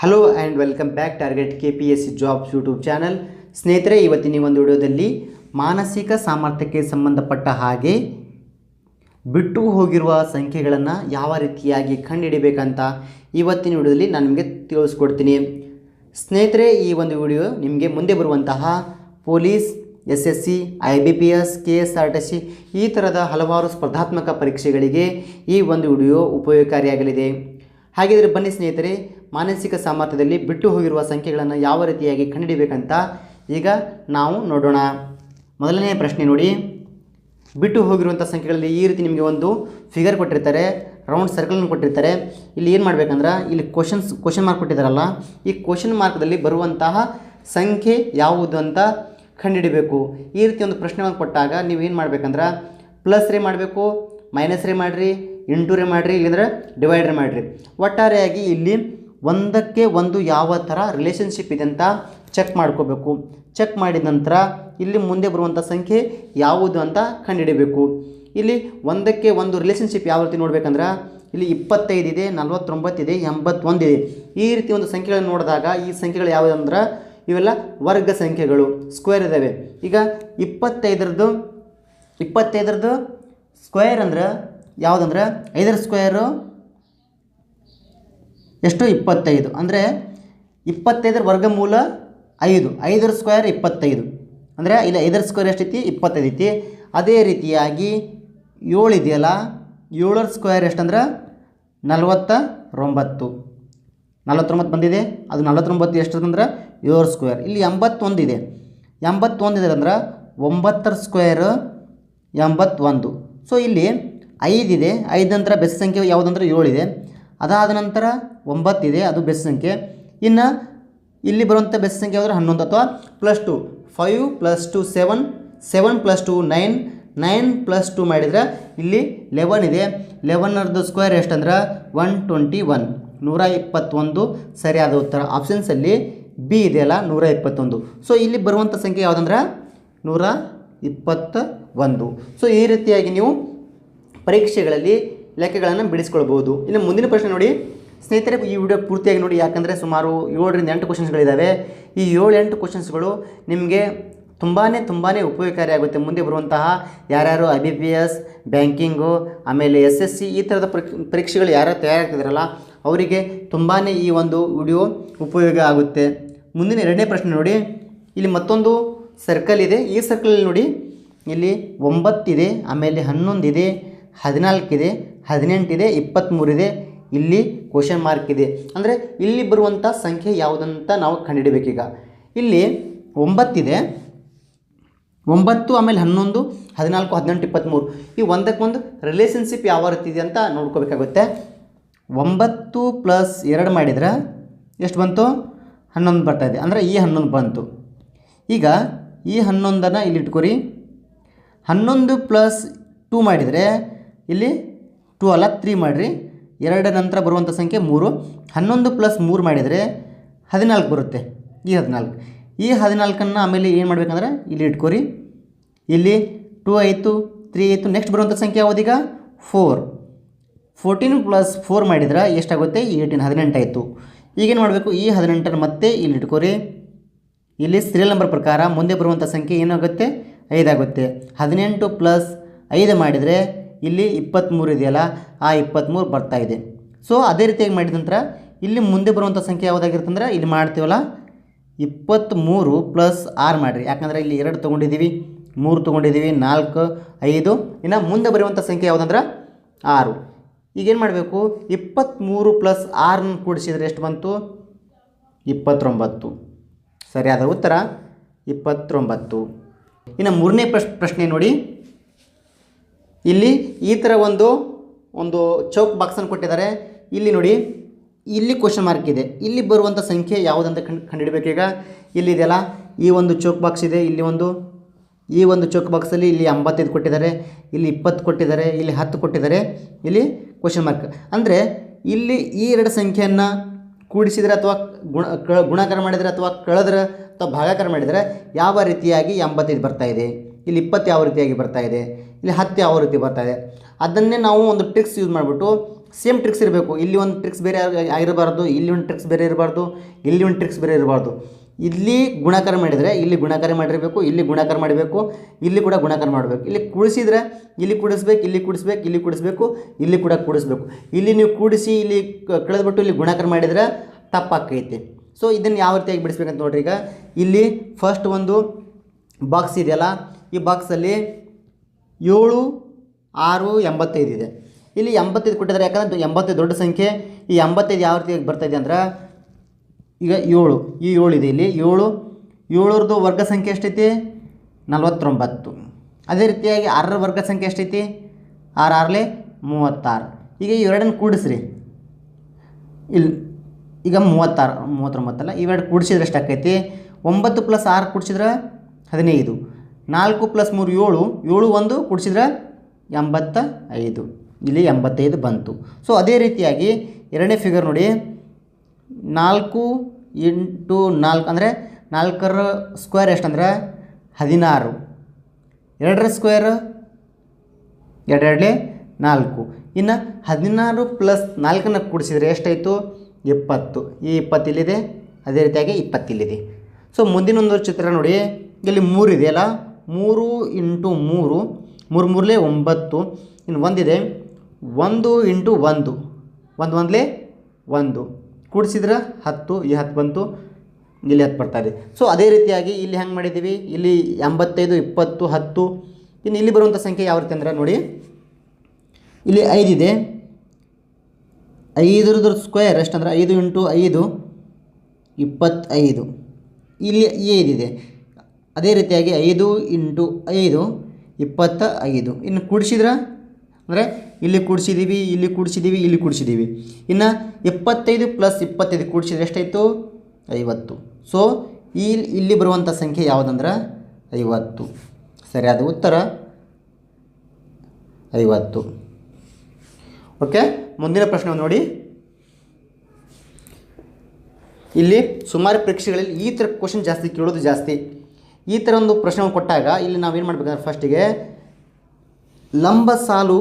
Hello and welcome back target K P S C jobs YouTube channel ಸ್ನೇಹಿತರೆ, ಇವತ್ತಿನ ಈ ಒಂದು ವಿಡಿಯೋದಲ್ಲಿ ಮಾನಸಿಕ ಸಾಮರ್ಥ್ಯಕ್ಕೆ ಸಂಬಂಧಪಟ್ಟ ಹಾಗೆ ಬಿಟ್ಟು ಹೋಗಿರುವ ಸಂಖ್ಯೆಗಳನ್ನು ಯಾವ ರೀತಿಯಾಗಿ ಕಂಡುಹಿಡಿಬೇಕಂತ ಇವತ್ತಿನ ವಿಡಿಯೋದಲ್ಲಿ ನಾನು ನಿಮಗೆ ತಿಳಿಸ್ಕೊಡ್ತೀನಿ. ಸ್ನೇಹಿತರೆ, ಈ ಒಂದು ವಿಡಿಯೋ ನಿಮಗೆ ಮುಂದೆ ಬರುವಂತಹ police, S S C, I B P S, K S R T C ಈ ಥರದ ಹಲವಾರು ಸ್ಪರ್ಧಾತ್ಮಕ ಪರೀಕ್ಷೆಗಳಿಗೆ ಈ ಒಂದು ವಿಡಿಯೋ ಉಪಯೋಗಕಾರಿಯಾಗಲಿದೆ. ಹಾಗಿದ್ರೆ ಬನ್ನಿ ಸ್ನೇಹಿತರೆ ಮಾನಸಿಕ ಸಾಮರ್ಥ್ಯದಲ್ಲಿ ಬಿಟ್ಟು ಹೋಗಿರುವ ಸಂಖ್ಯೆಗಳನ್ನು ಯಾವ ರೀತಿಯಾಗಿ ಕಂಡುಹಿಡಿಯಬೇಕಂತ ಈಗ ನಾವು ನೋಡೋಣ. ಮೊದಲನೇ ಪ್ರಶ್ನೆ ನೋಡಿ. ಬಿಟ್ಟು ಹೋಗಿರುವಂಥ ಸಂಖ್ಯೆಗಳಲ್ಲಿ ಈ ರೀತಿ ನಿಮಗೆ ಒಂದು ಫಿಗರ್ ಕೊಟ್ಟಿರ್ತಾರೆ ರೌಂಡ್ ಸರ್ಕಲನ್ನು ಕೊಟ್ಟಿರ್ತಾರೆ. ಇಲ್ಲಿ ಏನು ಮಾಡಬೇಕಂದ್ರೆ, ಇಲ್ಲಿ ಕ್ವಶನ್ಸ್ ಕ್ವಶನ್ ಮಾರ್ಕ್ ಕೊಟ್ಟಿದ್ದಾರಲ್ಲ, ಈ ಕ್ವಶನ್ ಮಾರ್ಕ್ದಲ್ಲಿ ಬರುವಂತಹ ಸಂಖ್ಯೆ ಯಾವುದು ಅಂತ ಕಂಡುಹಿಡಿಯಬೇಕು ಈ ರೀತಿ ಒಂದು ಪ್ರಶ್ನೆಗಳನ್ನು ಕೊಟ್ಟಾಗ ನೀವು ಏನು ಮಾಡಬೇಕಂದ್ರೆ ಪ್ಲಸ್ ರೇ ಮಾಡಬೇಕು ಮೈನಸ್ ರೇ ಮಾಡಿರಿ ಇಂಟು ರೇ ಮಾಡಿರಿ, ಇಲ್ಲಿಂದ್ರೆ ಡಿವೈಡ್ರೆ ಮಾಡಿರಿ. ಒಟ್ಟಾರೆಯಾಗಿ ಇಲ್ಲಿ ಒಂದಕ್ಕೆ ಒಂದು ಯಾವ ಥರ ರಿಲೇಷನ್ಶಿಪ್ ಇದೆ ಅಂತ ಚೆಕ್ ಮಾಡ್ಕೋಬೇಕು. ಚೆಕ್ ಮಾಡಿದ ನಂತರ ಇಲ್ಲಿ ಮುಂದೆ ಬರುವಂಥ ಸಂಖ್ಯೆ ಯಾವುದು ಅಂತ ಕಂಡುಹಿಡಬೇಕು. ಇಲ್ಲಿ ಒಂದಕ್ಕೆ ಒಂದು ರಿಲೇಷನ್ಶಿಪ್ ಯಾವ ರೀತಿ ನೋಡ್ಬೇಕಂದ್ರೆ ಇಲ್ಲಿ ಇಪ್ಪತ್ತೈದು ಇದೆ ನಲ್ವತ್ತೊಂಬತ್ತಿದೆ ಎಂಬತ್ತೊಂದಿದೆ ಈ ರೀತಿ ಒಂದು ಸಂಖ್ಯೆಗಳನ್ನು ನೋಡಿದಾಗ ಈ ಸಂಖ್ಯೆಗಳು ಯಾವುದು ಅಂದ್ರೆ ಇವೆಲ್ಲ ವರ್ಗ ಸಂಖ್ಯೆಗಳು ಸ್ಕ್ವೇರ್ ಇದ್ದಾವೆ ಈಗ ಇಪ್ಪತ್ತೈದರದ್ದು ಇಪ್ಪತ್ತೈದರದ್ದು ಸ್ಕ್ವೇರ್ ಅಂದ್ರೆ ಯಾವುದಂದ್ರೆ ಐದರ ಸ್ಕ್ವೇರು ಎಷ್ಟು? ಇಪ್ಪತ್ತೈದು. ಅಂದರೆ ಇಪ್ಪತ್ತೈದರ ವರ್ಗಮೂಲ ಐದು. ಐದರ ಸ್ಕ್ವೇರ್ ಇಪ್ಪತ್ತೈದು. ಅಂದರೆ ಇಲ್ಲಿ ಐದರ ಸ್ಕ್ವೇರ್ ಎಷ್ಟೈತಿ? ಇಪ್ಪತ್ತೈದು ಐತಿ. ಅದೇ ರೀತಿಯಾಗಿ ಏಳು ಇದೆಯಲ್ಲ, ಏಳರ ಸ್ಕ್ವೇರ್ ಎಷ್ಟಂದ್ರೆ? ನಲವತ್ತ ಒಂಬತ್ತು ನಲವತ್ತೊಂಬತ್ತು ಬಂದಿದೆ. ಅದು ನಲವತ್ತೊಂಬತ್ತು ಎಷ್ಟಂದ್ರೆ? ಏಳು ಸ್ಕ್ವೇರ್ ಇಲ್ಲಿ ಎಂಬತ್ತೊಂದು ಇದೆ. ಎಂಬತ್ತೊಂದು ಇದೆ ಅಂದ್ರೆ ಒಂಬತ್ತರ ಸ್ಕ್ವೇರ್ ಎಂಬತ್ತೊಂದು. ಸೊ ಇಲ್ಲಿ ಐದಿದೆ ಐದು ನಂತರ ಬೆಸ್ ಸಂಖ್ಯೆ ಯಾವುದಂದ್ರೆ ಏಳಿದೆ ಅದಾದ ನಂತರ ಒಂಬತ್ತಿದೆ ಅದು ಬೆಸ್ ಸಂಖ್ಯೆ. ಇನ್ನು ಇಲ್ಲಿ ಬರುವಂಥ ಬೆಸ್ ಸಂಖ್ಯೆ ಯಾವುದ್ರೆ ಹನ್ನೊಂದು ಅಥವಾ plus two five plus two seven seven plus two nine nine plus two ಮಾಡಿದರೆ ಇಲ್ಲಿ ಲೆವೆನ್ ಇದೆ. ಲೆವೆನ್ನರದ್ದು ಸ್ಕ್ವೇರ್ ಎಷ್ಟಂದ್ರೆ? ಒನ್ ಟ್ವೆಂಟಿ ಒನ್ ನೂರ ಇಪ್ಪತ್ತೊಂದು ಸರಿಯಾದ ಉತ್ತರ. ಆಪ್ಷನ್ಸಲ್ಲಿ ಬಿ ಇದೆಯಲ್ಲ ನೂರ ಇಪ್ಪತ್ತೊಂದು. ಸೊ ಇಲ್ಲಿ ಬರುವಂಥ ಸಂಖ್ಯೆ ಯಾವುದಂದ್ರೆ? ನೂರ ಇಪ್ಪತ್ತ ಒಂದು ಸೊ ಈ ರೀತಿಯಾಗಿ ನೀವು ಪರೀಕ್ಷೆಗಳಲ್ಲಿ ಲೆಕ್ಕಗಳನ್ನು ಬಿಡಿಸ್ಕೊಳ್ಬೋದು ಇನ್ನು ಮುಂದಿನ ಪ್ರಶ್ನೆ ನೋಡಿ, ಸ್ನೇಹಿತರೆ, ಈ ವಿಡಿಯೋ ಪೂರ್ತಿಯಾಗಿ ನೋಡಿ, ಯಾಕಂದರೆ ಸುಮಾರು ಏಳರಿಂದ ಎಂಟು ಕ್ವಶನ್ಸ್ಗಳಿದ್ದಾವೆ ಈ ಏಳು ಎಂಟು ಕ್ವಶನ್ಸ್ಗಳು ನಿಮಗೆ ತುಂಬಾ ತುಂಬಾ ಉಪಯೋಗಕಾರಿಯಾಗುತ್ತೆ. ಮುಂದೆ ಬರುವಂತಹ ಯಾರ್ಯಾರು I B P S banking ಆಮೇಲೆ ಎಸ್ ಎಸ್ ಸಿ ಈ ಥರದ ಪರೀಕ್ಷ- ಪರೀಕ್ಷೆಗಳು ಯಾರ್ಯಾರು ತಯಾರಾಗ್ತಿದ್ದಾರಲ್ಲ ಅವರಿಗೆ ತುಂಬಾ ಈ ಒಂದು ವಿಡಿಯೋ ಉಪಯೋಗ ಆಗುತ್ತೆ. ಮುಂದಿನ ಎರಡನೇ ಪ್ರಶ್ನೆ ನೋಡಿ, ಇಲ್ಲಿ ಮತ್ತೊಂದು ಸರ್ಕಲ್ ಇದೆ. ಈ ಸರ್ಕಲಲ್ಲಿ ನೋಡಿ, ಇಲ್ಲಿ ಒಂಬತ್ತಿದೆ, ಆಮೇಲೆ ಹನ್ನೊಂದಿದೆ, ಹದಿನಾಲ್ಕಿದೆ ಹದಿನೆಂಟಿದೆ ಇಪ್ಪತ್ತ್ಮೂರಿದೆ ಇಲ್ಲಿ ಕ್ವಶನ್ ಮಾರ್ಕ್ ಇದೆ. ಅಂದರೆ ಇಲ್ಲಿ ಬರುವಂಥ ಸಂಖ್ಯೆ ಯಾವುದಂತ ನಾವು ಕಂಡುಹಿಡಬೇಕೀಗ. ಇಲ್ಲಿ ಒಂಬತ್ತಿದೆ, ಒಂಬತ್ತು ಆಮೇಲೆ ಹನ್ನೊಂದು, ಹದಿನಾಲ್ಕು, ಹದಿನೆಂಟು ಇಪ್ಪತ್ತ್ಮೂರು ಈ ಒಂದಕ್ಕೊಂದು ರಿಲೇಷನ್ಶಿಪ್ ಯಾವ ರೀತಿ ಇದೆ ಅಂತ ನೋಡ್ಕೋಬೇಕಾಗುತ್ತೆ. ಒಂಬತ್ತು ಪ್ಲಸ್ ಎರಡು ಮಾಡಿದ್ರೆ ಎಷ್ಟು ಬಂತು? ಹನ್ನೊಂದು ಬರ್ತಾ ಇದೆ. ಅಂದರೆ ಈ ಹನ್ನೊಂದು ಬಂತು. ಈಗ ಈ ಹನ್ನೊಂದನ್ನು ಇಲ್ಲಿ ಇಟ್ಕೊರಿ. ಹನ್ನೊಂದು ಪ್ಲಸ್ ಟೂ ಮಾಡಿದರೆ ಇಲ್ಲಿ ಟೂ ಅಲ್ಲ ತ್ರೀ ಮಾಡಿರಿ. ಎರಡು ನಂತರ ಬರುವಂಥ ಸಂಖ್ಯೆ ಮೂರು. ಹನ್ನೊಂದು ಪ್ಲಸ್ ಮೂರು ಮಾಡಿದರೆ ಹದಿನಾಲ್ಕು ಬರುತ್ತೆ. ಈ ಹದಿನಾಲ್ಕು. ಈ ಹದಿನಾಲ್ಕನ್ನು ಆಮೇಲೆ ಏನು ಮಾಡಬೇಕಂದ್ರೆ ಇಲ್ಲಿ ಇಟ್ಕೋರಿ. ಇಲ್ಲಿ ಟೂ ಆಯಿತು, ತ್ರೀ ಆಯಿತು ನೆಕ್ಸ್ಟ್ ಬರುವಂಥ ಸಂಖ್ಯೆ ಯಾವುದೀಗ? ಫೋರ್ ಫೋರ್ಟೀನ್ ಪ್ಲಸ್ ಫೋರ್ ಮಾಡಿದ್ರೆ ಎಷ್ಟಾಗುತ್ತೆ? ಏಯ್ಟೀನ್ ಹದಿನೆಂಟು ಆಯಿತು. ಈಗೇನು ಮಾಡಬೇಕು? ಈ ಹದಿನೆಂಟನ್ನು ಮತ್ತೆ ಇಲ್ಲಿ ಇಟ್ಕೋರಿ. ಇಲ್ಲಿ ಸೀರಿಯಲ್ ನಂಬರ್ ಪ್ರಕಾರ ಮುಂದೆ ಬರುವಂಥ ಸಂಖ್ಯೆ ಏನಾಗುತ್ತೆ? ಐದಾಗುತ್ತೆ. ಹದಿನೆಂಟು ಪ್ಲಸ್ ಐದು ಮಾಡಿದರೆ ಇಲ್ಲಿ ಇಪ್ಪತ್ತ್ಮೂರು ಇದೆಯಲ್ಲ, ಆ ಇಪ್ಪತ್ತ್ಮೂರು ಬರ್ತಾ ಇದೆ. ಸೊ ಅದೇ ರೀತಿಯಾಗಿ ಮಾಡಿದ ನಂತರ ಇಲ್ಲಿ ಮುಂದೆ ಬರುವಂಥ ಸಂಖ್ಯೆ ಯಾವುದಾಗಿರ್ತಂದ್ರೆ ಇಲ್ಲಿ ಮಾಡ್ತೀವಲ್ಲ ಇಪ್ಪತ್ತ್ಮೂರು ಪ್ಲಸ್ ಆರು ಮಾಡಿರಿ. ಯಾಕಂದರೆ ಇಲ್ಲಿ ಎರಡು ತೊಗೊಂಡಿದ್ದೀವಿ, ಮೂರು ತೊಗೊಂಡಿದ್ದೀವಿ, ನಾಲ್ಕು, ಐದು. ಇನ್ನು ಮುಂದೆ ಬರುವಂಥ ಸಂಖ್ಯೆ ಯಾವುದಂದ್ರೆ ಆರು. ಈಗೇನು ಮಾಡಬೇಕು ಇಪ್ಪತ್ತ್ಮೂರು ಪ್ಲಸ್ ಆರನ್ನ ಕೂಡಿಸಿದರೆ ಎಷ್ಟು ಬಂತು? ಇಪ್ಪತ್ತೊಂಬತ್ತು. ಸರಿಯಾದ ಉತ್ತರ? ಇಪ್ಪತ್ತೊಂಬತ್ತು. ಇನ್ನು ಮೂರನೇ ಪ್ರಶ್, ಪ್ರಶ್ನೆ ನೋಡಿ. ಇಲ್ಲಿ ಈ ಥರ ಒಂದು ಒಂದು ಚೌಕ್ ಬಾಕ್ಸನ್ನು ಕೊಟ್ಟಿದ್ದಾರೆ. ಇಲ್ಲಿ ನೋಡಿ, ಇಲ್ಲಿ ಕ್ವಶನ್ ಮಾರ್ಕ್ ಇದೆ. ಇಲ್ಲಿ ಬರುವಂಥ ಸಂಖ್ಯೆ ಯಾವುದಂತ ಕಂಡು ಕಂಡುಹಿಡಬೇಕೀಗ ಇಲ್ಲಿ ಇದೆಯಲ್ಲ, ಈ ಒಂದು ಚೌಕ್ ಬಾಕ್ಸ್ ಇದೆ, ಇಲ್ಲಿ ಒಂದು, ಈ ಒಂದು ಚೌಕ್ ಬಾಕ್ಸಲ್ಲಿ ಇಲ್ಲಿ ಎಂಬತ್ತೈದು ಕೊಟ್ಟಿದ್ದಾರೆ, ಇಲ್ಲಿ ಇಪ್ಪತ್ತು ಕೊಟ್ಟಿದ್ದಾರೆ, ಇಲ್ಲಿ ಹತ್ತು ಕೊಟ್ಟಿದ್ದಾರೆ. ಇಲ್ಲಿ ಕ್ವಶನ್ ಮಾರ್ಕ್ ಅಂದರೆ, ಇಲ್ಲಿ ಈ ಎರಡು ಸಂಖ್ಯೆಯನ್ನು ಕೂಡಿಸಿದರೆ ಅಥವಾ ಗುಣ, ಕ, ಗುಣಾಕಾರ ಮಾಡಿದರೆ ಅಥವಾ ಕಳೆದ್ರೆ ಅಥವಾ ಭಾಗಾಕಾರ ಮಾಡಿದರೆ ಯಾವ ರೀತಿಯಾಗಿ ಎಂಬತ್ತೈದು ಇದೆ? ಇಲ್ಲಿ ಇಪ್ಪತ್ತು ಯಾವ ರೀತಿಯಾಗಿ ಬರ್ತಾ ಇದೆ? ಇಲ್ಲಿ ಹತ್ತು ಯಾವ ರೀತಿ ಬರ್ತಾ ಇದೆ? ಅದನ್ನೇ ನಾವು ಒಂದು ಟ್ರಿಕ್ಸ್ ಯೂಸ್ ಮಾಡಿಬಿಟ್ಟು ಸೇಮ್ ಟ್ರಿಕ್ಸ್ ಇರಬೇಕು. ಇಲ್ಲಿ ಒಂದು ಟ್ರಿಕ್ಸ್ ಬೇರೆ ಆಗಿ- ಆಗಿರಬಾರ್ದು, ಇಲ್ಲಿ ಒಂದು ಟ್ರಿಕ್ಸ್ ಬೇರೆ ಇರಬಾರ್ದು, ಇಲ್ಲಿ ಒಂದು ಟ್ರಿಕ್ಸ್ ಬೇರೆ ಇರಬಾರ್ದು. ಇಲ್ಲಿ ಗುಣಕಾರ ಮಾಡಿದರೆ ಇಲ್ಲಿ ಗುಣಕಾರ ಮಾಡಿರಬೇಕು, ಇಲ್ಲಿ ಗುಣಕಾರ ಮಾಡಬೇಕು, ಇಲ್ಲಿ ಕೂಡ ಗುಣಕಾರ ಮಾಡಬೇಕು. ಇಲ್ಲಿ ಕೂಡಿಸಿದರೆ ಇಲ್ಲಿ ಕೂಡಿಸ್ಬೇಕು ಇಲ್ಲಿ ಕೂಡಿಸ್ಬೇಕು ಇಲ್ಲಿ ಕೂಡಿಸ್ಬೇಕು, ಇಲ್ಲಿ ಕೂಡ ಕೂಡಿಸ್ಬೇಕು. ಇಲ್ಲಿ ನೀವು ಕೂಡಿಸಿ, ಇಲ್ಲಿ ಕಳೆದ್ಬಿಟ್ಟು ಇಲ್ಲಿ ಗುಣಕಾರ ಮಾಡಿದರೆ ತಪ್ಪಾಕೈತಿ ಸೊ ಇದನ್ನು ಯಾವ ರೀತಿಯಾಗಿ ಬಿಡಿಸ್ಬೇಕಂತ ನೋಡ್ರಿ ಈಗ. ಇಲ್ಲಿ ಫಸ್ಟ್ ಒಂದು ಬಾಕ್ಸ್ ಇದೆಯಲ್ಲ? ಈ ಬಾಕ್ಸಲ್ಲಿ ಏಳು, ಆರು, ಎಂಬತ್ತೈದು ಇದೆ. ಇಲ್ಲಿ ಎಂಬತ್ತೈದು ಕೊಟ್ಟಿದ್ದಾರೆ. ಯಾಕಂದ್ರೆ ಎಂಬತ್ತೈದು ದೊಡ್ಡ ಸಂಖ್ಯೆ. ಈ ಎಂಬತ್ತೈದು ಯಾವ ರೀತಿಯಾಗಿ ಬರ್ತಾಯಿದೆ ಅಂದ್ರೆ ಈಗ ಏಳು, ಈ ಏಳು ಇದೆ ಇಲ್ಲಿ. ಏಳು, ಏಳರದು ವರ್ಗ ಸಂಖ್ಯೆ ಎಷ್ಟೈತಿ? ನಲವತ್ತೊಂಬತ್ತು. ಅದೇ ರೀತಿಯಾಗಿ ಆರರ ವರ್ಗ ಸಂಖ್ಯೆ ಎಷ್ಟೈತಿ? ಆರು, ಆರಲೆ ಮೂವತ್ತಾರು. ಈಗ ಈ ಎರಡನ್ನು ಕೂಡಿಸ್ರಿ. ಇಲ್ಲಿ ಈಗ ಮೂವತ್ತಾರು, ಮೂವತ್ತೊಂಬತ್ತಲ್ಲ, ಇವೆರಡು ಕೂಡಿಸಿದ್ರೆ ಎಷ್ಟಾಕೈತಿ ಒಂಬತ್ತು ಪ್ಲಸ್ ಆರು ಕೂಡಿಸಿದ್ರೆ ಹದಿನೈದು. ನಾಲ್ಕು ಪ್ಲಸ್ ಮೂರು ಏಳು ಏಳು ಒಂದು ಕೊಡಿಸಿದ್ರೆ ಎಂಬತ್ತ ಐದು ಇಲ್ಲಿ ಎಂಬತ್ತೈದು ಬಂತು. ಸೊ ಅದೇ ರೀತಿಯಾಗಿ ಎರಡನೇ ಫಿಗರ್ ನೋಡಿ. ನಾಲ್ಕು ಎಂಟು ನಾಲ್ಕು ಅಂದರೆ ನಾಲ್ಕರ ಸ್ಕ್ವೇರ್ ಎಷ್ಟಂದ್ರೆ ಹದಿನಾರು. ಎರಡರ ಸ್ಕ್ವೇರ್ ಎರಡೆರಡೇ ನಾಲ್ಕು. ಇನ್ನು ಹದಿನಾರು ಪ್ಲಸ್ ನಾಲ್ಕನ್ನು ಕೂಡಿಸಿದರೆ ಎಷ್ಟಾಯಿತು? ಇಪ್ಪತ್ತು ಈ ಇಪ್ಪತ್ತಿಲ್ಲಿದೆ, ಅದೇ ರೀತಿಯಾಗಿ ಇಪ್ಪತ್ತಿಲ್ಲಿದೆ. ಸೊ ಮುಂದಿನೊಂದು ಚಿತ್ರ ನೋಡಿ. ಇಲ್ಲಿ ಮೂರು ಇದೆಯಲ್ಲ ಮೂರು ಇಂಟು ಮೂರು ಮೂರು ಮೂರಲೇ ಒಂಬತ್ತು. ಇನ್ನು ಒಂದಿದೆ. ಒಂದು ಇಂಟು ಒಂದು. ಒಂದು ಒಂದಲೇ ಒಂದು. ಕೂಡಿಸಿದ್ರೆ ಹತ್ತು, ಈ ಹತ್ತು ಬಂತು. ಇಲ್ಲಿ ಹತ್ತು ಬರ್ತಾ ಇದೆ. ಸೊ ಅದೇ ರೀತಿಯಾಗಿ ಇಲ್ಲಿ ಹೆಂಗೆ ಮಾಡಿದ್ದೀವಿ? ಇಲ್ಲಿ ಎಂಬತ್ತೈದು, ಇಪ್ಪತ್ತು, ಹತ್ತು. ಇನ್ನು ಇಲ್ಲಿ ಬರುವಂಥ ಸಂಖ್ಯೆ ಯಾವ ರೀತಿ ಅಂದ್ರೆ ನೋಡಿ. ಇಲ್ಲಿ ಐದಿದೆ ಐದರದ್ರ ಸ್ಕ್ವೇರ್ ಎಷ್ಟಂದ್ರೆ ಐದು ಇಂಟು ಐದು, ಇಪ್ಪತ್ತೈದು. ಇಲ್ಲಿ ಐದಿದೆ ಅದೇ ರೀತಿಯಾಗಿ ಐದು ಇಂಟು ಐದು, ಇಪ್ಪತ್ತ ಐದು. ಇನ್ನು ಕೂಡಿಸಿದ್ರೆ? ಅಂದರೆ ಇಲ್ಲಿ ಕೂಡಿಸಿದ್ದೀವಿ ಇಲ್ಲಿ ಕೂಡಿಸಿದ್ದೀವಿ ಇಲ್ಲಿ ಕೂಡಿಸಿದ್ದೀವಿ ಇನ್ನು ಇಪ್ಪತ್ತೈದು ಪ್ಲಸ್ ಇಪ್ಪತ್ತೈದು ಕೂಡಿಸಿದ್ರೆ ಎಷ್ಟಾಯಿತು? ಐವತ್ತು. ಸೊ ಇಲ್ಲಿ ಇಲ್ಲಿ ಬರುವಂಥ ಸಂಖ್ಯೆ ಯಾವುದಂದ್ರೆ? ಐವತ್ತು. ಸರಿಯಾದ ಉತ್ತರ. ಐವತ್ತು. ಓಕೆ ಮುಂದಿನ ಪ್ರಶ್ನೆ ನೋಡಿ. ಇಲ್ಲಿ ಸುಮಾರು ಪರೀಕ್ಷೆಗಳಲ್ಲಿ ಈ ಥರ ಕ್ವಶನ್ ಜಾಸ್ತಿ ಕೇಳೋದು ಜಾಸ್ತಿ. ಈ ಥರ ಒಂದು ಪ್ರಶ್ನೆ ಕೊಟ್ಟಾಗ ಇಲ್ಲಿ ನಾವೇನು ಮಾಡಬೇಕಂದ್ರೆ ಫಸ್ಟಿಗೆ ಲಂಬ ಸಾಲು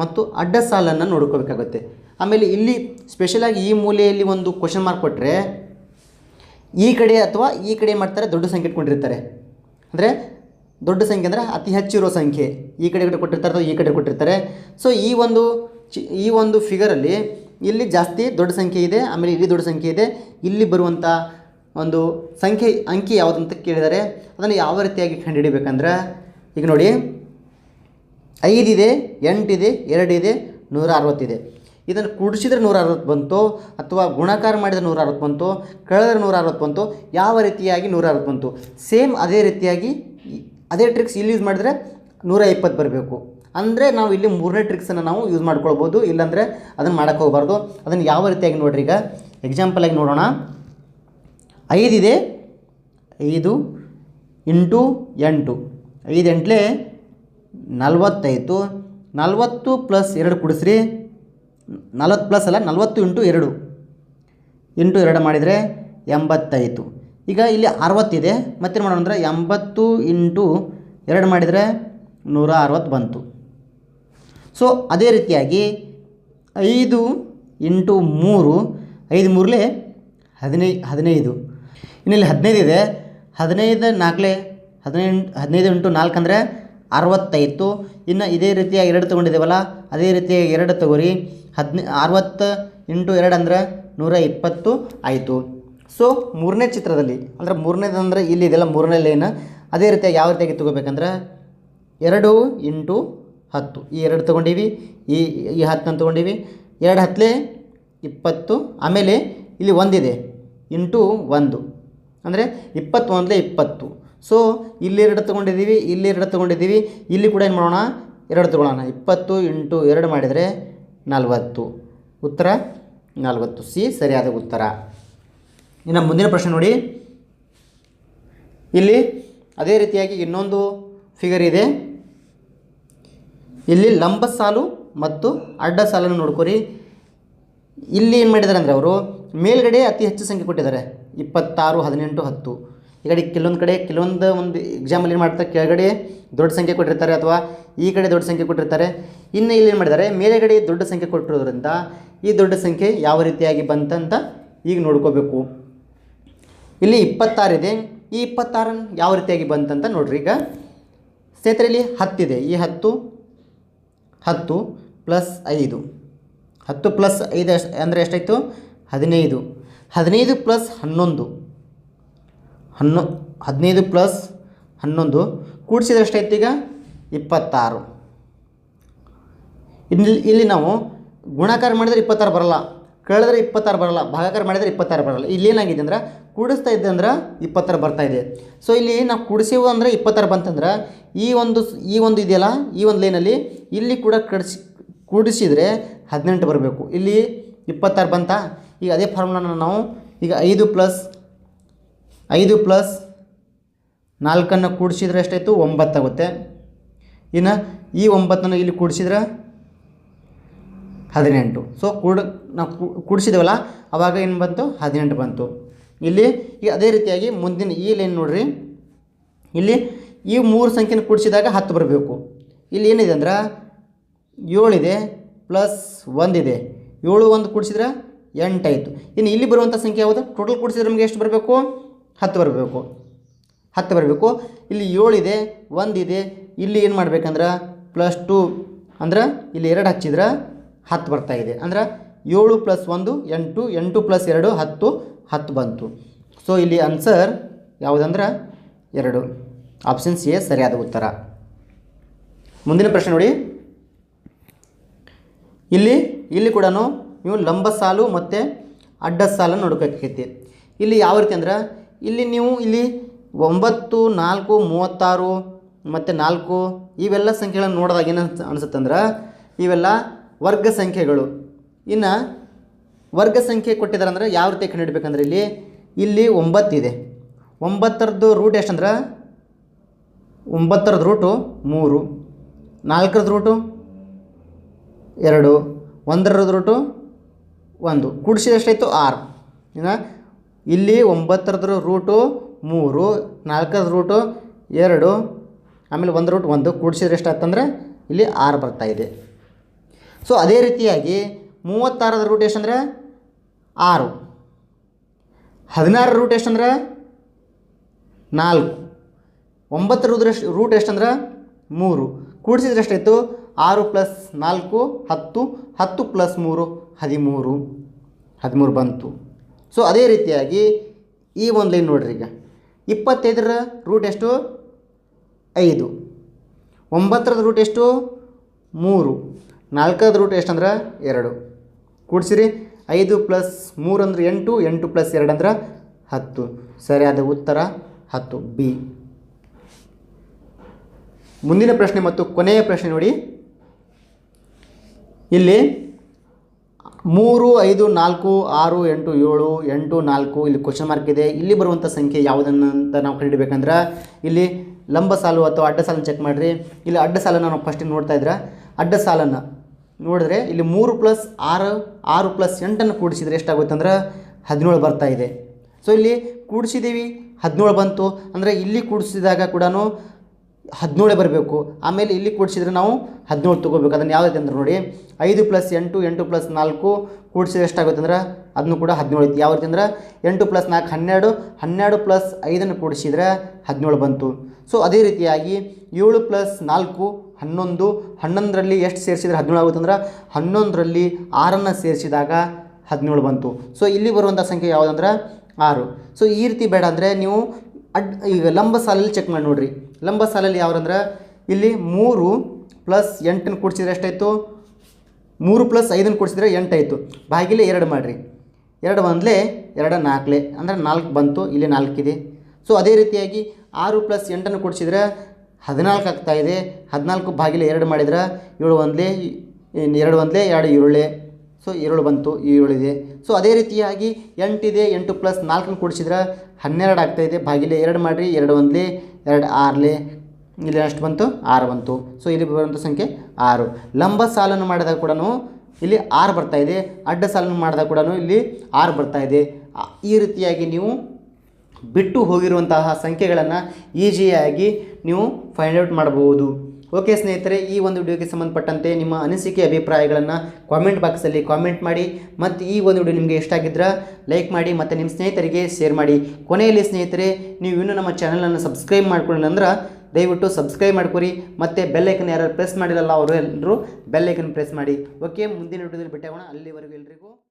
ಮತ್ತು ಅಡ್ಡ ಸಾಲನ್ನು ನೋಡ್ಕೋಬೇಕಾಗುತ್ತೆ. ಆಮೇಲೆ ಇಲ್ಲಿ ಸ್ಪೆಷಲಾಗಿ ಈ ಮೂಲೆಯಲ್ಲಿ ಒಂದು ಕ್ವಶನ್ ಮಾರ್ಕ್ ಕೊಟ್ಟರೆ ಈ ಕಡೆ ಅಥವಾ ಈ ಕಡೆ ಮಾಡ್ತಾರೆ? ದೊಡ್ಡ ಸಂಖ್ಯೆ ಇಟ್ಕೊಂಡಿರ್ತಾರೆ. ಅಂದರೆ ದೊಡ್ಡ ಸಂಖ್ಯೆ ಅಂದರೆ ಅತಿ ಹೆಚ್ಚಿರೋ ಸಂಖ್ಯೆ. ಈ ಕಡೆ ಕಡೆ ಕೊಟ್ಟಿರ್ತಾರೆ ಅಥವಾ ಈ ಕಡೆ ಕೊಟ್ಟಿರ್ತಾರೆ. ಸೊ ಈ ಒಂದು ಈ ಒಂದು ಫಿಗರಲ್ಲಿ ಇಲ್ಲಿ ಜಾಸ್ತಿ ದೊಡ್ಡ ಸಂಖ್ಯೆ ಇದೆ, ಆಮೇಲೆ ಇಲ್ಲಿ ದೊಡ್ಡ ಸಂಖ್ಯೆ ಇದೆ, ಇಲ್ಲಿ ಬರುವಂಥ ಒಂದು ಸಂಖ್ಯೆ, ಅಂಕಿ ಯಾವುದಂತ ಕೇಳಿದರೆ ಅದನ್ನು ಯಾವ ರೀತಿಯಾಗಿ ಕಂಡುಹಿಡಿಬೇಕಂದ್ರೆ, ಈಗ ನೋಡಿ, ಐದಿದೆ, ಎಂಟಿದೆ, ಎರಡಿದೆ ನೂರ ಅರವತ್ತಿದೆ ಇದನ್ನು ಕೂಡಿಸಿದ್ರೆ ನೂರ ಅರವತ್ತು ಬಂತು, ಅಥವಾ ಗುಣಾಕಾರ ಮಾಡಿದರೆ ನೂರ ಅರವತ್ತು ಬಂತು, ಕಳೆದ್ರೆ ನೂರ ಅರವತ್ತು ಬಂತು, ಯಾವ ರೀತಿಯಾಗಿ ನೂರ ಅರವತ್ತು ಬಂತು? ಸೇಮ್ ಅದೇ ರೀತಿಯಾಗಿ ಅದೇ ಟ್ರಿಕ್ಸ್ ಇಲ್ಲಿ ಯೂಸ್ ಮಾಡಿದ್ರೆ ನೂರ ಇಪ್ಪತ್ತು ಬರಬೇಕು. ಅಂದರೆ ನಾವು ಇಲ್ಲಿ ಮೂರನೇ ಟ್ರಿಕ್ಸನ್ನು ನಾವು ಯೂಸ್ ಮಾಡ್ಕೊಳ್ಬೋದು, ಇಲ್ಲಾಂದರೆ ಅದನ್ನು ಮಾಡೋಕ್ಕೆ ಹೋಗಬಾರ್ದು. ಅದನ್ನು ಯಾವ ರೀತಿಯಾಗಿ ನೋಡ್ರಿ ಈಗ? ಎಕ್ಸಾಂಪಲಾಗಿ ನೋಡೋಣ. ಐದಿದೆ. ಐದು ಇಂಟು ಎಂಟು. ಐದು ಎಂಟ್ಲೆ ನಲ್ವತ್ತಾಯಿತು ನಲ್ವತ್ತು ಪ್ಲಸ್ ಎರಡು ಕುಡಿಸ್ರಿ. ನಲ್ವತ್ತು ಪ್ಲಸ್ ಅಲ್ಲ, ನಲ್ವತ್ತು ಇಂಟು ಎರಡು. ಇಂಟು ಎರಡು ಮಾಡಿದರೆ ಎಂಬತ್ತಾಯಿತು ಈಗ ಇಲ್ಲಿ ಅರವತ್ತಿದೆ. ಮತ್ತೇನು ಮಾಡೋಣ ಅಂದರೆ ಎಂಬತ್ತು ಇಂಟು ಎರಡು ಮಾಡಿದರೆ ನೂರ ಅರವತ್ತು ಬಂತು. ಸೊ ಅದೇ ರೀತಿಯಾಗಿ ಐದು ಇಂಟು ಮೂರು, ಐದು ಮೂರಲೇ ಹದಿನೈ, ಹದಿನೈದು. ಇನ್ನು ಇಲ್ಲಿ ಹದಿನೈದು ಇದೆ? ಹದಿನೈದು ನಾಲ್ಕಲೆ ಹದಿನೆಂಟು ಹದಿನೈದು ಇಂಟು ನಾಲ್ಕು ಅಂದರೆ ಅರವತ್ತೈತು ಇನ್ನು ಇದೇ ರೀತಿಯಾಗಿ ಎರಡು ತೊಗೊಂಡಿದ್ದೇವಲ್ಲ, ಅದೇ ರೀತಿಯಾಗಿ ಎರಡು ತಗೋರಿ. ಹದಿನೈ, ಅರವತ್ತು ಇಂಟು ಎರಡು ಅಂದರೆ ನೂರ ಇಪ್ಪತ್ತು ಆಯಿತು. ಸೊ ಮೂರನೇ ಚಿತ್ರದಲ್ಲಿ, ಅಂದರೆ ಮೂರನೇದಂದರೆ ಇಲ್ಲಿ ಇದೆಲ್ಲ ಮೂರನೇ ಲೈನ್. ಅದೇ ರೀತಿಯಾಗಿ ಯಾವ ರೀತಿಯಾಗಿ ತಗೋಬೇಕಂದ್ರೆ ಎರಡು ಇಂಟು ಹತ್ತು. ಈ ಎರಡು ತೊಗೊಂಡೀವಿ, ಈ ಈ ಹತ್ತನ್ನು ತೊಗೊಂಡೀವಿ. ಎರಡು ಹತ್ತಲೇ ಇಪ್ಪತ್ತು, ಆಮೇಲೆ ಇಲ್ಲಿ ಒಂದಿದೆ, ಇಂಟು ಒಂದು. ಅಂದರೆ ಇಪ್ಪತ್ತೊಂದಲೇ ಇಪ್ಪತ್ತು. ಸೊ ಇಲ್ಲಿ ಎರಡು ತೊಗೊಂಡಿದ್ದೀವಿ, ಇಲ್ಲಿ ಎರಡು ತೊಗೊಂಡಿದ್ದೀವಿ, ಇಲ್ಲಿ ಕೂಡ ಏನು ಮಾಡೋಣ? ಎರಡು ತೊಗೊಳ್ಳೋಣ. ಇಪ್ಪತ್ತು ಇಂಟು ಎರಡು ಮಾಡಿದರೆ ನಲವತ್ತು. ಉತ್ತರ ನಲ್ವತ್ತು. ಸಿ, ಸರಿಯಾದ ಉತ್ತರ. ಇನ್ನು ಮುಂದಿನ ಪ್ರಶ್ನೆ ನೋಡಿ. ಇಲ್ಲಿ ಅದೇ ರೀತಿಯಾಗಿ ಇನ್ನೊಂದು ಫಿಗರ್ ಇದೆ. ಇಲ್ಲಿ ಲಂಬ ಸಾಲು ಮತ್ತು ಅಡ್ಡ ಸಾಲನ್ನು ನೋಡ್ಕೊರಿ. ಇಲ್ಲಿ ಏನು ಮಾಡಿದ್ದಾರೆ ಅಂದರೆ ಅವರು ಮೇಲ್ಗಡೆ ಅತಿ ಹೆಚ್ಚು ಸಂಖ್ಯೆ ಕೊಟ್ಟಿದ್ದಾರೆ. ಇಪ್ಪತ್ತಾರು, ಹದಿನೆಂಟು, ಹತ್ತು. ಈ ಕಡೆ ಕೆಲವೊಂದು ಕಡೆ ಕೆಲವೊಂದು ಒಂದು ಎಕ್ಸಾಮಲ್ಲಿ ಏನು ಮಾಡ್ತಾರೆ, ಕೆಳಗಡೆ ದೊಡ್ಡ ಸಂಖ್ಯೆ ಕೊಟ್ಟಿರ್ತಾರೆ ಅಥವಾ ಈ ಕಡೆ ದೊಡ್ಡ ಸಂಖ್ಯೆ ಕೊಟ್ಟಿರ್ತಾರೆ. ಇನ್ನು ಇಲ್ಲಿ ಏನು ಮಾಡಿದ್ದಾರೆ, ಮೇಲೆಗಡೆ ದೊಡ್ಡ ಸಂಖ್ಯೆ ಕೊಟ್ಟಿರೋದ್ರಿಂದ ಈ ದೊಡ್ಡ ಸಂಖ್ಯೆ ಯಾವ ರೀತಿಯಾಗಿ ಬಂತಂತ ಈಗ ನೋಡ್ಕೋಬೇಕು. ಇಲ್ಲಿ ಇಪ್ಪತ್ತಾರಿದೆ ಈ ಇಪ್ಪತ್ತಾರನ್ನು ಯಾವ ರೀತಿಯಾಗಿ ಬಂತಂತ ನೋಡ್ರಿ ಈಗ. ಸ್ನೇಹಿತರೆ ಇಲ್ಲಿ ಹತ್ತಿದೆ ಈ ಹತ್ತು ಹತ್ತು ಪ್ಲಸ್ ಐದು. ಹತ್ತು ಪ್ಲಸ್ ಐದು ಅಂದರೆ ಎಷ್ಟಾಯಿತು? ಹದಿನೈದು. ಹದಿನೈದು ಪ್ಲಸ್ ಹನ್ನೊಂದು. ಹನ್ನೊ, ಹದಿನೈದು ಪ್ಲಸ್ ಹನ್ನೊಂದು ಕೂಡಿಸಿದ್ರೆ ಎಷ್ಟಾಯ್ತು ಈಗ? ಇಪ್ಪತ್ತಾರು. ಇಲ್ಲಿ ಇಲ್ಲಿ ನಾವು ಗುಣಾಕಾರ ಮಾಡಿದರೆ ಇಪ್ಪತ್ತಾರು ಬರಲ್ಲ. ಕಳೆದ್ರೆ ಇಪ್ಪತ್ತಾರು ಬರಲ್ಲ. ಭಾಗಾಕಾರ ಮಾಡಿದರೆ ಇಪ್ಪತ್ತಾರು ಬರಲ್ಲ. ಇಲ್ಲಿ ಏನಾಗಿದೆ ಅಂದ್ರೆ ಕೂಡಿಸ್ತಾ ಇದ್ದೆ ಅಂದ್ರೆ ಇಪ್ಪತ್ತಾರು ಬರ್ತಾ ಇದೆ. ಸೊ ಇಲ್ಲಿ ನಾವು ಕೂಡಿಸಿವು ಅಂದರೆ ಇಪ್ಪತ್ತಾರು ಬಂತಂದ್ರೆ ಈ ಒಂದು ಈ ಒಂದು ಇದೆಯಲ್ಲ, ಈ ಒಂದು ಲೈನಲ್ಲಿ ಇಲ್ಲಿ ಕೂಡ ಕಡಿಸಿ, ಕೂಡಿಸಿದರೆ ಹದಿನೆಂಟು ಬರಬೇಕು. ಇಲ್ಲಿ ಇಪ್ಪತ್ತಾರು ಬಂತಾ? ಈಗ ಅದೇ ಫಾರ್ಮುಲಾನ ನಾವು ಈಗ ಐದು ಪ್ಲಸ್ ಐದು ಪ್ಲಸ್ ನಾಲ್ಕನ್ನು ಕೂಡಿಸಿದ್ರೆ ಎಷ್ಟಾಯಿತು? ಒಂಬತ್ತಾಗುತ್ತೆ ಇನ್ನು ಈ ಒಂಬತ್ತನ್ನು ಇಲ್ಲಿ ಕೂಡಿಸಿದ್ರೆ ಹದಿನೆಂಟು. ಸೊ ಕೂಡ ನಾವು ಕೂ- ಆವಾಗ ಏನು ಬಂತು? ಹದಿನೆಂಟು ಬಂತು. ಇಲ್ಲಿ ಈಗ ಅದೇ ರೀತಿಯಾಗಿ ಮುಂದಿನ ಈ ಲೈನ್ ನೋಡಿರಿ. ಇಲ್ಲಿ ಈ ಮೂರು ಸಂಖ್ಯೆನ ಕೂಡಿಸಿದಾಗ ಹತ್ತು ಬರಬೇಕು. ಇಲ್ಲಿ ಏನಿದೆ ಅಂದ್ರೆ ಏಳಿದೆ ಪ್ಲಸ್ ಒಂದಿದೆ. ಏಳು ಒಂದು ಕೂಡಿಸಿದ್ರೆ ಎಂಟಾಯಿತು ಇನ್ನು ಇಲ್ಲಿ ಬರುವಂಥ ಸಂಖ್ಯೆ ಯಾವುದು? ಟೋಟಲ್ ಕೂಡಿಸಿದ್ರೆ ನಮಗೆ ಎಷ್ಟು ಬರಬೇಕು? ಹತ್ತು ಬರಬೇಕು. ಹತ್ತು ಬರಬೇಕು. ಇಲ್ಲಿ ಏಳಿದೆ, ಒಂದಿದೆ. ಇಲ್ಲಿ ಏನು ಮಾಡಬೇಕಂದ್ರೆ? ಪ್ಲಸ್ ಟು ಅಂದ್ರೆ ಇಲ್ಲಿ ಎರಡು ಹಚ್ಚಿದ್ರೆ ಹತ್ತು ಬರ್ತಾ ಇದೆ. ಅಂದ್ರೆ ಏಳು ಪ್ಲಸ್ ಒಂದು, ಎಂಟು. ಎಂಟು ಪ್ಲಸ್ ಎರಡು, ಹತ್ತು. ಹತ್ತು ಬಂತು. ಸೊ ಇಲ್ಲಿ ಆನ್ಸರ್ ಯಾವುದಂದ್ರೆ? ಎರಡು. ಆಪ್ಷನ್ ಸಿ ಎ ಸರಿಯಾದ ಉತ್ತರ. ಮುಂದಿನ ಪ್ರಶ್ನೆ ನೋಡಿ. ಇಲ್ಲಿ ಇಲ್ಲಿ ಕೂಡ ನೀವು ಲಂಬ ಸಾಲು ಮತ್ತು ಅಡ್ಡ ಸಾಲನ್ನು ನೋಡ್ಬೇಕಾಗೈತಿ ಇಲ್ಲಿ ಯಾವ ರೀತಿ ಅಂದ್ರೆ, ಇಲ್ಲಿ ನೀವು ಇಲ್ಲಿ ಒಂಬತ್ತು, ನಾಲ್ಕು, ಮೂವತ್ತಾರು, ಮತ್ತು ನಾಲ್ಕು, ಇವೆಲ್ಲ ಸಂಖ್ಯೆಗಳನ್ನು ನೋಡಿದಾಗ ಏನು ಅನ್ಸುತ್ತೆ ಅಂದ್ರೆ, ಇವೆಲ್ಲ ವರ್ಗ ಸಂಖ್ಯೆಗಳು. ಇನ್ನು ವರ್ಗ ಸಂಖ್ಯೆ ಕೊಟ್ಟಿದ್ದಾರೆ ಅಂದ್ರೆ ಯಾವ ರೀತಿ ಕಂಡುಹಿಡ್ಬೇಕಂದ್ರೆ ಇಲ್ಲಿ ಇಲ್ಲಿ ಒಂಬತ್ತಿದೆ. ಒಂಬತ್ತರದ್ದು ರೂಟ್ ಎಷ್ಟಂದ್ರೆ ಒಂಬತ್ತರದ್ದು ರೂಟು ಮೂರು. ನಾಲ್ಕರದ್ದು ರೂಟು ಎರಡು. ಒಂದರದ್ದು ರೂಟು ಒಂದು. ಕೂಡಿಸಿದ ಎಷ್ಟಾಯಿತು? ಆರು. ಇನ್ನು ಇಲ್ಲಿ ಒಂಬತ್ತರದ್ರ ರೂಟು ಮೂರು ನಾಲ್ಕರ ರೂಟು ಎರಡು, ಆಮೇಲೆ ಒಂದು ರೂಟ್ ಒಂದು. ಕೂಡಿಸಿದ್ರೆ ಎಷ್ಟಾಯ್ತಂದ್ರೆ ಇಲ್ಲಿ ಆರು ಬರ್ತಾ ಇದೆ. ಸೊ ಅದೇ ರೀತಿಯಾಗಿ ಮೂವತ್ತಾರದ ರೂಟ್ ಎಷ್ಟಂದರೆ? ಆರು. ಹದಿನಾರರ ರೂಟ್ ಎಷ್ಟಂದರೆ? ನಾಲ್ಕು. ಒಂಬತ್ತರ ರೂಟ್ ಎಷ್ಟಂದ್ರೆ? ಮೂರು. ಕೂಡಿಸಿದ್ರೆ ಎಷ್ಟಾಯಿತು? ಆರು ಪ್ಲಸ್ ನಾಲ್ಕು, ಹತ್ತು. ಹತ್ತು ಪ್ಲಸ್ ಮೂರು. ಹದಿಮೂರು ಹದಿಮೂರು ಬಂತು. ಸೊ ಅದೇ ರೀತಿಯಾಗಿ ಈ ಒಂದು ಲೈನ್ ನೋಡ್ರಿ ಈಗ. ಇಪ್ಪತ್ತೈದರ ರೂಟ್ ಎಷ್ಟು? ಐದು. ಒಂಬತ್ತರದ ರೂಟ್ ಎಷ್ಟು? ಮೂರು. ನಾಲ್ಕರದ ರೂಟ್ ಎಷ್ಟಂದ್ರೆ ಎರಡು. ಕೂಡಿಸಿರಿ. ಐದು ಪ್ಲಸ್ ಮೂರು ಅಂದ್ರೆ ಎಂಟು ಎಂಟು ಪ್ಲಸ್ ಎರಡು ಅಂದ್ರೆ ಹತ್ತು. ಸರಿಯಾದ ಉತ್ತರ ಹತ್ತು. ಬಿ ಮುಂದಿನ ಪ್ರಶ್ನೆ ಮತ್ತು ಕೊನೆಯ ಪ್ರಶ್ನೆ ನೋಡಿ. ಇಲ್ಲಿ ಮೂರು, ಐದು, ನಾಲ್ಕು, ಆರು, ಎಂಟು, ಏಳು, ಎಂಟು, ನಾಲ್ಕು ಇಲ್ಲಿ ಕ್ವಶನ್ ಮಾರ್ಕ್ ಇದೆ. ಇಲ್ಲಿ ಬರುವಂಥ ಸಂಖ್ಯೆ ಯಾವುದನ್ನು ಅಂತ ನಾವು ಕಂಡುಹಿಡಬೇಕಂದ್ರೆ ಇಲ್ಲಿ ಲಂಬ ಸಾಲು ಅಥವಾ ಅಡ್ಡ ಸಾಲನ್ನು ಚೆಕ್ ಮಾಡಿರಿ. ಇಲ್ಲಿ ಅಡ್ಡ ಸಾಲನ್ನು ನಾವು ಫಸ್ಟಿಗೆ ನೋಡ್ತಾ ಇದ್ರೆ. ಅಡ್ಡ ಸಾಲನ್ನು ನೋಡಿದ್ರೆ ಇಲ್ಲಿ ಮೂರು ಪ್ಲಸ್ ಆರು ಆರು ಪ್ಲಸ್ ಎಂಟನ್ನು ಕೂಡಿಸಿದರೆ ಎಷ್ಟಾಗುತ್ತೆ ಅಂದ್ರೆ ಹದಿನೇಳು ಬರ್ತಾ ಇದೆ. ಸೊ ಇಲ್ಲಿ ಕೂಡಿಸಿದ್ದೀವಿ, ಹದಿನೇಳು ಬಂತು. ಅಂದರೆ ಇಲ್ಲಿ ಕೂಡಿಸಿದಾಗ ಕೂಡ ಹದಿನೇಳೇ ಬರಬೇಕು. ಆಮೇಲೆ ಇಲ್ಲಿ ಕೂಡಿಸಿದ್ರೆ ನಾವು ಹದಿನೇಳು ತೊಗೋಬೇಕು. ಅದನ್ನು ಯಾವ ರೀತಿ ಅಂದ್ರೆ ನೋಡಿ, ಐದು ಪ್ಲಸ್ ಎಂಟು ಎಂಟು ಪ್ಲಸ್ ನಾಲ್ಕು ಕೂಡಿಸಿದ್ರೆ ಎಷ್ಟಾಗುತ್ತೆ ಅಂದ್ರೆ ಅದನ್ನು ಕೂಡ ಹದಿನೇಳು ಐತಿ. ಯಾವ ರೀತಿ ಅಂದ್ರೆ ಎಂಟು ಪ್ಲಸ್ ನಾಲ್ಕು ಹನ್ನೆರಡು ಹನ್ನೆರಡು ಪ್ಲಸ್ ಐದನ್ನು ಕೂಡಿಸಿದ್ರೆ ಹದಿನೇಳು ಬಂತು. ಸೊ ಅದೇ ರೀತಿಯಾಗಿ ಏಳು ಪ್ಲಸ್ ನಾಲ್ಕು, ಹನ್ನೊಂದು, ಹನ್ನೊಂದರಲ್ಲಿ ಎಷ್ಟು ಸೇರಿಸಿದ್ರೆ ಹದಿನೇಳು ಆಗುತ್ತೆ ಅಂದ್ರೆ ಹನ್ನೊಂದರಲ್ಲಿ ಆರನ್ನು ಸೇರಿಸಿದಾಗ ಹದಿನೇಳು ಬಂತು. ಸೊ ಇಲ್ಲಿ ಬರುವಂಥ ಸಂಖ್ಯೆ ಯಾವುದಂದ್ರೆ ಆರು. ಸೊ ಈ ರೀತಿ ಬೇಡ ಅಂದರೆ ನೀವು ಅಡ್ ಈಗ ಲಂಬ ಸಾಲಲ್ಲಿ ಚೆಕ್ ಮಾಡಿ ನೋಡ್ರಿ. ಲಂಬ ಸಾಲಲ್ಲಿ ಯಾವ್ರಂದ್ರೆ ಇಲ್ಲಿ ಮೂರು ಪ್ಲಸ್ ಎಂಟನ್ನು ಕೂಡಿಸಿದ್ರೆ ಎಷ್ಟಾಯಿತು? ಮೂರು ಪ್ಲಸ್ ಐದನ್ನು ಕೂಡಿಸಿದ್ರೆ ಎಂಟಾಯಿತು. ಬಾಗಿಲೆ ಎರಡು ಮಾಡಿರಿ. ಎರಡು ಒಂದಲೇ ಎರಡು ನಾಲ್ಕಲೆ. ಅಂದರೆ ನಾಲ್ಕು ಬಂತು, ಇಲ್ಲಿ ನಾಲ್ಕಿದೆ. ಸೊ ಅದೇ ರೀತಿಯಾಗಿ ಆರು ಪ್ಲಸ್ ಎಂಟನ್ನು ಕೂಡಿಸಿದ್ರೆ ಹದಿನಾಲ್ಕು ಆಗ್ತಾಯಿದೆ ಹದಿನಾಲ್ಕು ಬಾಗಿಲೆ ಎರಡು ಮಾಡಿದ್ರೆ ಏಳು ಒಂದಲೇ ಎರಡು ಒಂದಲೇ, ಎರಡು ಈರುಳ್ಳಿ. ಸೊ ಏಳು ಬಂತು ಈರುಳ್ಳಿದೆ ಸೊ ಅದೇ ರೀತಿಯಾಗಿ ಎಂಟಿದೆ ಎಂಟು ಪ್ಲಸ್ ನಾಲ್ಕನ್ನು ಕೂಡಿಸಿದ್ರೆ ಹನ್ನೆರಡು ಆಗ್ತಾಯಿದೆ ಬಾಗಿಲೆ ಎರಡು ಮಾಡಿರಿ, ಎರಡು ಒಂದಲೇ, ಎರಡು ಆರ್ಲೆ. ಇಲ್ಲಿ ಅಷ್ಟು ಬಂತು, ಆರು ಬಂತು. ಸೊ ಇಲ್ಲಿ ಬರುವಂಥ ಸಂಖ್ಯೆ ಆರು. ಲಂಬ ಸಾಲನ್ನು ಮಾಡಿದಾಗ ಕೂಡ ಇಲ್ಲಿ ಆರು ಬರ್ತಾ ಇದೆ. ಅಡ್ಡ ಸಾಲನ್ನು ಮಾಡಿದಾಗ ಕೂಡ ಇಲ್ಲಿ ಆರು ಇದೆ. ಈ ರೀತಿಯಾಗಿ ನೀವು ಬಿಟ್ಟು ಹೋಗಿರುವಂತಹ ಸಂಖ್ಯೆಗಳನ್ನು ಈಸಿಯಾಗಿ ನೀವು ಫೈಂಡ್ ಔಟ್ ಮಾಡಬಹುದು. ಓಕೆ ಸ್ನೇಹಿತರೆ, ಈ ಒಂದು ವಿಡಿಯೋಗೆ ಸಂಬಂಧಪಟ್ಟಂತೆ ನಿಮ್ಮ ಅನಿಸಿಕೆ, ಅಭಿಪ್ರಾಯಗಳನ್ನು ಕಾಮೆಂಟ್ ಬಾಕ್ಸಲ್ಲಿ ಕಾಮೆಂಟ್ ಮಾಡಿ. ಮತ್ತು ಈ ಒಂದು ವಿಡಿಯೋ ನಿಮಗೆ ಇಷ್ಟ ಆಗಿದ್ರೆ ಲೈಕ್ ಮಾಡಿ ಮತ್ತು ನಿಮ್ಮ ಸ್ನೇಹಿತರಿಗೆ ಶೇರ್ ಮಾಡಿ. ಕೊನೆಯಲ್ಲಿ ಸ್ನೇಹಿತರೆ, ನೀವು ಇನ್ನೂ ನಮ್ಮ ಚಾನಲನ್ನು ಸಬ್ಸ್ಕ್ರೈಬ್ ಮಾಡ್ಕೊಳ್ಳಿ ಅಂದ್ರೆ ದಯವಿಟ್ಟು ಸಬ್ಸ್ಕ್ರೈಬ್ ಮಾಡ್ಕೊರಿ. ಮತ್ತು ಬೆಲ್ಲೈಕನ್ ಯಾರು ಪ್ರೆಸ್ ಮಾಡಿರಲ್ಲ ಅವರು ಎಲ್ಲರೂ ಬೆಲ್ಲೈಕನ್ ಪ್ರೆಸ್ ಮಾಡಿ. ಓಕೆ ಮುಂದಿನ ವಿಡಿಯೋದಲ್ಲಿ ಬಿಟ್ಟಾಗೋಣ ಅಲ್ಲಿವರೆಗೂ ಎಲ್ರಿಗೂ